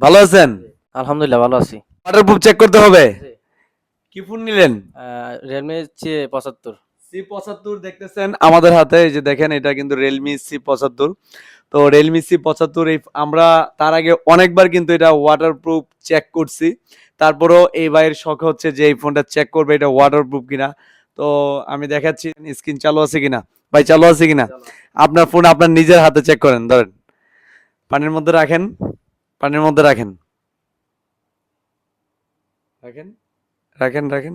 ভালো আছেন? আলহামদুলিল্লাহ ভালো আছি। ওয়াটারপ্রুফ চেক করতে হবে। কি ফোন নিলেন? রিয়েলমি সি পঁচাত্তর। সি পঁচাত্তর দেখতেছেন। আমাদের হাতে এই যে দেখেন এটা কিন্তু রিয়েলমি সি পঁচাত্তর। তো রিয়েলমি সি পঁচাত্তর এই আমরা তার আগে অনেকবার কিন্তু এটা ওয়াটারপ্রুফ চেক করছি। তারপরেও এই ভাইয়ের শখ হচ্ছে যে এই ফোনটা চেক করবে এটা ওয়াটারপ্রুফ কিনা। তো আমি দেখাচ্ছি স্ক্রিন চালু আছে কিনা। ভাই চালু আছে কিনা? আপনার ফোন আপনার নিজের হাতে চেক করেন ধরেন। পানির মধ্যে রাখেন। পানির মধ্যে রাখেন। রাখেন? রাখেন রাখেন।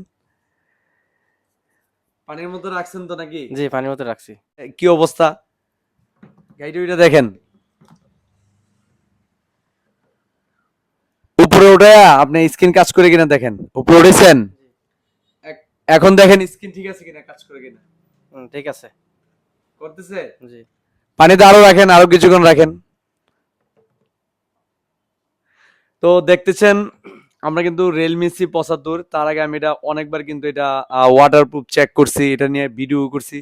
পানির মধ্যে রাখছেন তো নাকি? জি পানির মধ্যে রাখছি। কি অবস্থা? গাড়িটা দেখেন। উপরে উঠে আপনি স্ক্রিন কাজ করে কিনা দেখেন। উপরে উঠেছেন? এখন দেখেন স্ক্রিন ঠিক আছে কিনা কাজ করে কিনা? হুম, ঠিক আছে। করতেছে? জি। পানিতে আরও রাখেন আরও কিছুক্ষণ রাখেন। তো দেখতেছেন, আমরা কিন্তু রিয়েলমি সি পঁচাত্তর, তার আগে আমি এটা অনেকবার কিন্তু এটা ওয়াটারপ্রুফ চেক করছি, এটা নিয়ে ভিডিও করছি।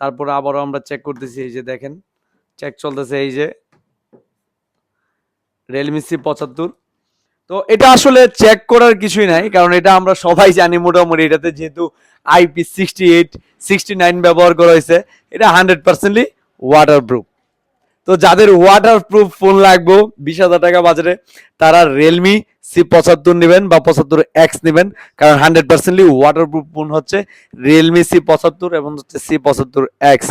তারপরে আবারও আমরা চেক করতেছি, এই যে দেখেন চেক চলতেছে, এই যে রিয়েলমি সি পঁচাত্তর। তো এটা আসলে চেক করার কিছুই নাই, কারণ এটা আমরা সবাই জানি মোটামুটি, এটাতে যেহেতু IP sixty eight sixty nine ব্যবহার করা হয়েছে, এটা হান্ড্রেড পার্সেন্টলি ওয়াটারপ্রুফ তো যাদের ওয়াটার প্রুফ ফোন লাগবে, বিশ হাজার টাকা বাজারে তারা রিয়েলমি সি পঁচাত্তর নেবেন বা পঁচাত্তর এক্স নেবেন, কারণ হান্ড্রেড পার্সেন্টলি ওয়াটার প্রুফ ফোন হচ্ছে রিয়েলমি সি পঁচাত্তর এবং হচ্ছে সি পঁচাত্তর এক্স